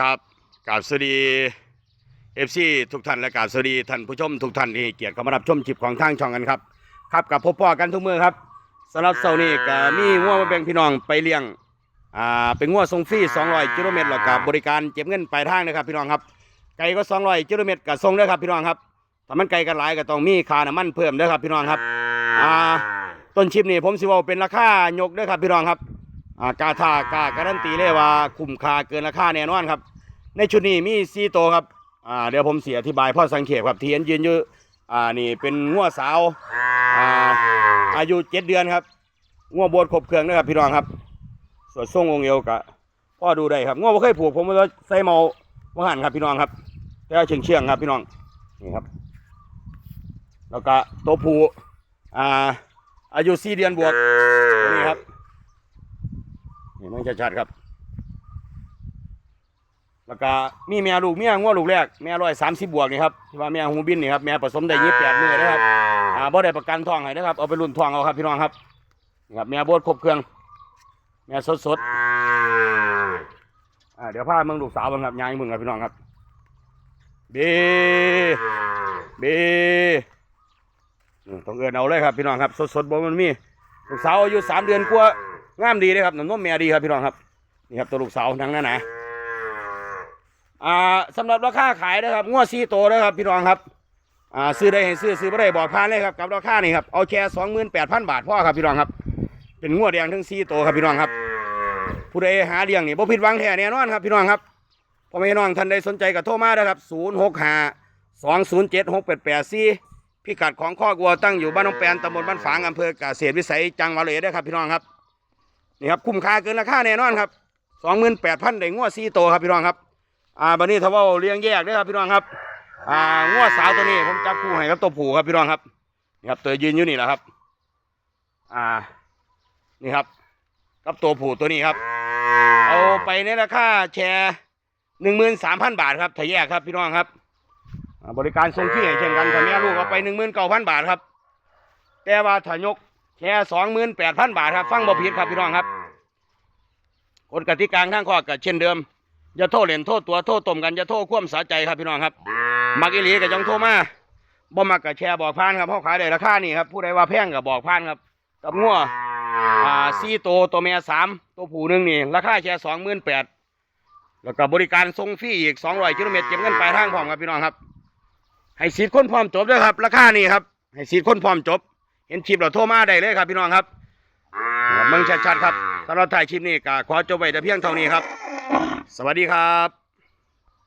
ครับกาบสวัสดีเอฟซีทุกท่านและกาบสวัสดีท่านผู้ชมทุกท่านที่เกียรติเข้ามารับชมคลิปของทางช่องกันครับ ครับกับพบพ่อกันทุกมือครับสำหรับเสาร์นี้ก็มีงัวมาแบ่งพี่น้องไปเลี้ยงอ่าเป็นงัวทรงฟรี200กิโลเมตรแล้วก็บบริการเก็บเงินปลายทางนะครับพี่น้องครับไกลก็200กิโลเมตรก็ส่งด้อครับพี่น้องครับถ้ามันไกลกันหลายก็ต้องมีค่าน้ำมันเพิ่มด้อครับพี่น้องครับอ่าต้นชิปนี่ผมสิว่าเป็นราคายกด้อครับพี่น้องครับ อ่ากาทากาการันตีเลยว่าคุ้มค่าเกินราคาแน่นอนครับ ในชุดนี้มีซีโตวครับอ่าเดี๋ยวผมเสียอธิบายพ่อสังเขปครับที่เห็นยืนอยู่อ่านี่เป็นงัวสาวอ่าอายุเจ็ดเดือนครับงัวบวชครบเครื่องนะครับพี่น้องครับส่วนทรงองค์เอวกะพ่อดูได้ครับงัวบ่เคยผูกผมว่าใส่เมาว่าหันครับพี่น้องครับแต่ว่าเชียงเชียงๆครับพี่น้องนี่ครับ แล้วก็ตัวผูอ่าอายุสี่เดือนบวกนี่ครับ นี่มันชัดๆครับ แล้วก็มีแม่ลูกเมียงัวลูกแรกแม่ร้อยสามสิบบวกนี่ครับที่ว่าแม่หูบินนี่ครับแม่ผสมได้ยี่สิบแปดมือนะครับอ่าบ่ได้ประกันทองให้นะครับเอาไปรุ่นทองเอาครับพี่น้องครับนี่ครับแม่โบดครบเครื่อง แม่สดสดอ่าเดี๋ยวพาเมืองลูกสาวบิ่งครับยายมืองครับพี่น้องครับเบเบอืมต้องเอินเอาเลยครับพี่น้องครับ สดสดบ่มันมีลูกสาวอายุสามเดือนกว่า งามดีเลยครับน้ำนมแม่ดีครับพี่น้องครับนี่ครับตัวลูกสาวทั้งนั้นนะอ่าสำหรับราคาขายนะครับงวดซีโตนะครับพี่น้องครับอ่าซื้อได้ให้ซื้อซื้อไม่ได้บอกพานเลยครับกับราคานี่ครับเอาแค่สองหมื่นแปดพันบาทพ่อครับพี่น้องครับ เป็นงวดแดงทั้งซีโตครับพี่น้องครับ ผู้ใดหาเลี้ยงนี่บ่ผิดหวังแท้แน่นอนครับพี่น้องครับพ่อแม่น้องท่านใดสนใจก็โทรมาได้ครับศูนย์หกห้าสองศูนย์เจ็ดหกแปดแปดสี่พิกัดของข้อกัวตั้งอยู่บ้านน้องแปนตำบลบ้านฝางอำเภอกเกษวิสัยจังหวัดเลยได้ครับพี่น้องครับ นี่ครับคุ้มค่าเกินราคาแน่นอนครับสองหมื่นแปดพันได้งวดซีโตวครับพี่น้องครับอ่าบันนี้ถ้าว่าเลี้ยงแยกด้อครับพี่น้องครับอ่างวดสาวตัวนี้ผมจับคู่ให้กับตัวผู้ครับพี่น้องครับนี่ครับตัวยืนอยู่นี่แหละครับ อ่านี่ครับกับตัวผู้ตัวนี้ครับ เอาไปในราคาแชร์หนึ่งหมื่นสามพันบาทครับถ้าแยกครับพี่น้องครับบริการส่งฟรีให้เช่นกันถ้าแม่ลูกเอาไปหนึ่งหมื่นเก้าพันบาทครับ แต่ว่าถ้ายก แชร์สองหมื่นแปดพันบาทครับฟังบ่ผิดครับพี่น้องครับกฎกติกาทางข้อก็เช่นเดิม อย่าโทษเหรียญโทษตัวโทษตมกันอย่าโทษความสาใจครับพี่น้องครับมักอีหลีก็จังโทรมาบ่มักก็แชร์บอกพานครับเขาขายได้ราคานี่ครับผู้ใดว่าแพงก็บอกพานครับกับงัวอ่าสี่ตัวตัวเมียสามตัวผู้หนึ่งนี่ราคาแชร์สองหมื่นแปดแล้วก็บริการส่งฟรีอีกสองร้อยกิโลเมตรเก็บเงินปลายทางพร้อมครับพี่น้องครับ ให้สิทธิ์คนพร้อมจบด้วยครับ ราคานี่ครับ ให้สิทธิ์คนพร้อมจบ เห็นคลิปเราโทรมาได้เลยครับ พี่น้องครับเมืองชัดๆครับสำหรับถ่ายคลิปนี้ก็ขอจบไว้แต่เพียงเท่านี้ครับ สวัสดีครับ